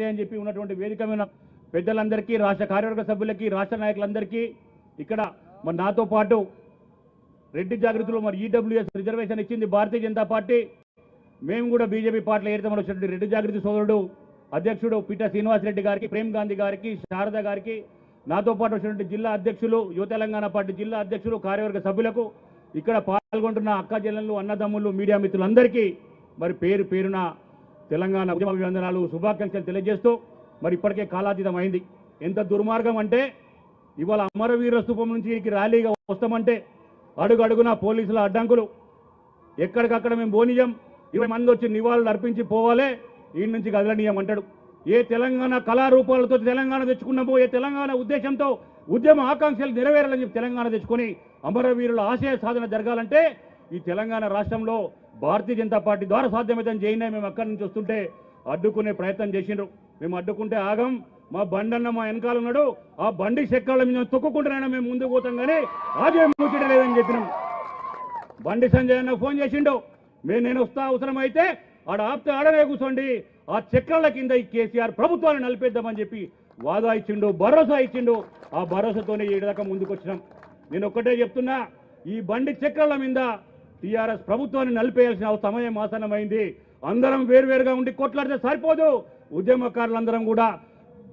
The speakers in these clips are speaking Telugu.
అని చెప్పి ఉన్నటువంటి వేదిక మీద పెద్దలందరికీ రాష్ట్ర కార్యవర్గ సభ్యులకి రాష్ట్ర నాయకులందరికీ ఇక్కడ మరి నాతో పాటు రెడ్డి జాగృతిలో మరి ఈడబ్ల్యూఎస్ రిజర్వేషన్ ఇచ్చింది భారతీయ జనతా పార్టీ. మేము కూడా బీజేపీ పార్టీలో ఏడతామని వచ్చినటువంటి రెడ్డి జాగృతి సోదరుడు అధ్యక్షుడు పిట శ్రీనివాసరెడ్డి గారికి ప్రేమ్ గాంధీ గారికి శారద గారికి నాతో పాటు వచ్చినటువంటి జిల్లా అధ్యక్షులు యువ తెలంగాణ పార్టీ జిల్లా అధ్యక్షులు కార్యవర్గ సభ్యులకు ఇక్కడ పాల్గొంటున్న అక్క జిల్లలు అన్నదమ్ములు మీడియా మిత్రులందరికీ మరి పేరు పేరున తెలంగాణ ఉద్యమ అభివందనాలు శుభాకాంక్షలు తెలియజేస్తూ మరి ఇప్పటికే కాలాతీతం అయింది ఎంత దుర్మార్గం అంటే ఇవాళ అమరవీర స్థూపం నుంచి ర్యాలీగా వస్తామంటే అడుగు అడుగున పోలీసుల అడ్డంకులు. ఎక్కడికక్కడ మేము బోనియం ఇరవై మంది వచ్చి నివాళులు అర్పించి పోవాలే ఈ నుంచి కదలనీయం అంటాడు. ఏ తెలంగాణ కళారూపాలతో తెలంగాణ తెచ్చుకున్నామో ఏ తెలంగాణ ఉద్దేశంతో ఉద్యమ ఆకాంక్షలు నెరవేరాలని చెప్పి తెలంగాణ తెచ్చుకొని అమరవీరుల ఆశయ సాధన జరగాలంటే ఈ తెలంగాణ రాష్ట్రంలో భారతీయ జనతా పార్టీ ద్వారా సాధ్యమైతే చేయినా మేము అక్కడి నుంచి వస్తుంటే అడ్డుకునే ప్రయత్నం చేసిండ్రు. మేము అడ్డుకుంటే ఆగం. మా బండన్న మా వెనకాల ఉన్నాడు. ఆ బండి చెక్కల మీద తొక్కుకుంటున్నాయినా మేము ముందుకు పోతాం కానీ ఆగే ముచ్చట లేదని చెప్పినాం. బండి సంజయ్ అన్న ఫోన్ చేసిండు. మేము నేను వస్తా అవసరమైతే ఆడ ఆప్తే ఆడనే కూర్చోండి ఆ చక్రాల కింద ఈ కేసీఆర్ ప్రభుత్వాన్ని నలిపేద్దామని చెప్పి వాదా ఇచ్చిండు భరోసా ఇచ్చిండు. ఆ భరోసాతోనే ఈ దాకా ముందుకు వచ్చినాం నేను ఒక్కటే చెప్తున్నా ఈ బండి చక్రాల మీద టీఆర్ఎస్ ప్రభుత్వాన్ని నలిపేయాల్సిన సమయం ఆసన్నమైంది. అందరం వేరువేరుగా ఉండి కొట్లాడితే సరిపోదు. ఉద్యమకారులందరం కూడా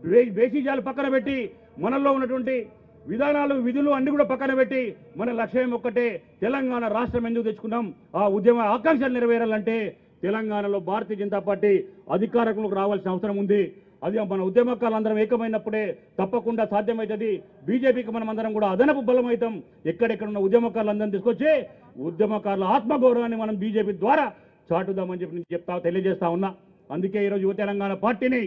వే- వేషీజాలు పక్కన పెట్టి మనలో ఉన్నటువంటి విధానాలు విధులు అన్ని కూడా పక్కన పెట్టి మన లక్ష్యం ఒక్కటే తెలంగాణ రాష్ట్రం ఎందుకు తెచ్చుకున్నాం? ఆ ఉద్యమ ఆకాంక్షలు నెరవేరాలంటే తెలంగాణలో భారతీయ జనతా పార్టీ అధికారంలోకి రావాల్సిన అవసరం ఉంది. అది మన ఉద్యమకాలందరం ఏకమైనప్పుడే తప్పకుండా సాధ్యమవుతుంది బీజేపీకి మనం అందరం కూడా అదనపు బలం అవుతాం ఎక్కడెక్కడ ఉన్న ఉద్యమకారులందరం తీసుకొచ్చి ఉద్యమకారుల ఆత్మగౌరవాన్ని మనం బీజేపీ ద్వారా చాటుదామని చెప్పి నేను చెప్తా తెలియజేస్తా ఉన్నా. అందుకే ఈరోజు యువ తెలంగాణ పార్టీని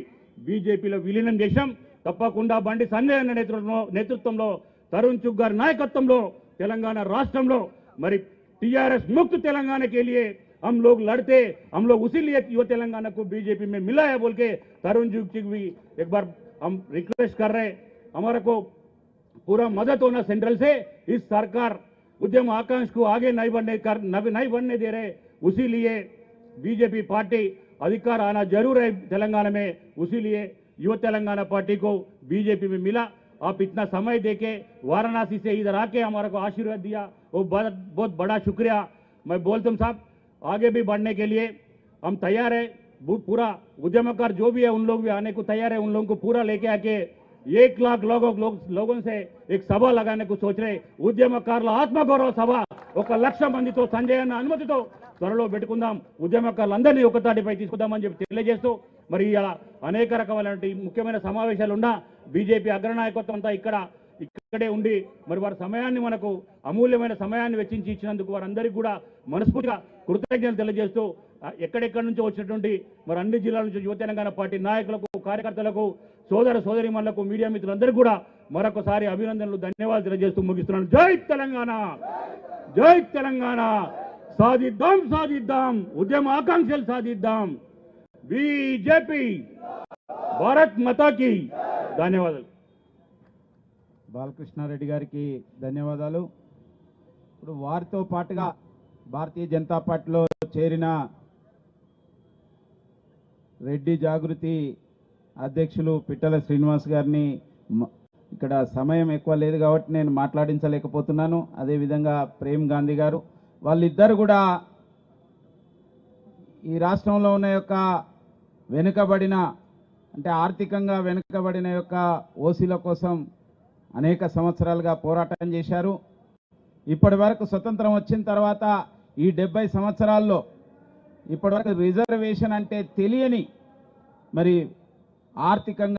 బీజేపీలో విలీనం చేశాం. తప్పకుండా బండి సంజయ్ అన్న నేతృత్వంలో నేతృత్వంలో తరుణ్ చుగ్ గారి నాయకత్వంలో తెలంగాణ రాష్ట్రంలో మరి టీఆర్ఎస్ ముక్తు తెలంగాణకి వెళ్ళే हम लोग लड़ते, हम लोग उसी लिए युवा तेलंगाना को बीजेपी में मिला है बोल के तरुण जी की भी एक बार हम रिक्वेस्ट कर रहे हमारे को पूरा मदद होना सेंट्रल से, इस सरकार उद्यम आकांक्ष को आगे नहीं बढ़ने कर नहीं बढ़ने दे रहे उसी लिए बीजेपी पार्टी अधिकार आना ज़रूर है तेलंगाना में उसी लिए युवा तेलंगाना पार्टी को बीजेपी में मिला। आप इतना समय देके वाराणसी से इधर आके हमारे को आशीर्वाद दिया, वो बहुत बहुत बड़ा शुक्रिया। मैं बोलता हूँ साहब आगे भी बढ़ने के लिए हम तैयार है बु- पूरा उद्यमकार जो भी है उन लोग भी आने को तैयार है उन लोगों को पूरा लेके आके एक लाख लोगों लोग, लोगों से एक सभा लगाने को सोच रहे ఉద్యమకారుల ఆత్మగౌరవ సభ ఒక లక్ష మందితో సంజయ్ అన్న అనుమతితో త్వరలో పెట్టుకుందాం ఉద్యమకారులందరినీ ఒక తాటిపై తీసుకుందామని చెప్పి తెలియజేస్తూ మరి ఇలా అనేక రకమైనటువంటి ముఖ్యమైన సమావేశాలు ఉన్నా బీజేపీ అగ్రనాయకత్వం అంతా ఇక్కడ ఇక్కడే ఉండి మరి వారి సమయాన్ని మనకు అమూల్యమైన సమయాన్ని వెచ్చించి ఇచ్చినందుకు వారందరికీ కూడా మనస్ఫూర్తిగా కృతజ్ఞతలు తెలియజేస్తూ ఎక్కడెక్కడి నుంచో వచ్చినటువంటి మరి అన్ని జిల్లాల నుంచి యువ తెలంగాణ పార్టీ నాయకులకు కార్యకర్తలకు సోదర సోదరిమణులకు మీడియా మిత్రులందరికీ కూడా మరొకసారి అభినందనలు ధన్యవాదాలు తెలియజేస్తూ ముగిస్తున్నాను. జై తెలంగాణ! జై తెలంగాణ! సాధిద్దాం సాధిద్దాం! ఉద్యమ ఆకాంక్షలు సాధిద్దాం! బీజేపీ భారత్ మతాకి! ధన్యవాదాలు. బాలకృష్ణారెడ్డి గారికి ధన్యవాదాలు. ఇప్పుడు వారితో పాటుగా భారతీయ జనతా పార్టీలో చేరిన రెడ్డి జాగృతి అధ్యక్షులు పిట్టల శ్రీనివాస్ గారిని ఇక్కడ సమయం ఎక్కువ లేదు కాబట్టి నేను మాట్లాడించలేకపోతున్నాను. అదేవిధంగా ప్రేమ్ గాంధీ గారు వాళ్ళిద్దరు కూడా ఈ రాష్ట్రంలో ఉన్న యొక్క వెనుకబడిన అంటే ఆర్థికంగా వెనుకబడిన యొక్క ఓసీల కోసం అనేక సంవత్సరాలుగా పోరాటం చేశారు. ఇప్పటి వరకు స్వతంత్రం వచ్చిన తర్వాత ఈ డెబ్బై సంవత్సరాల్లో ఇప్పటివరకు రిజర్వేషన్ అంటే తెలియని మరి ఆర్థికంగా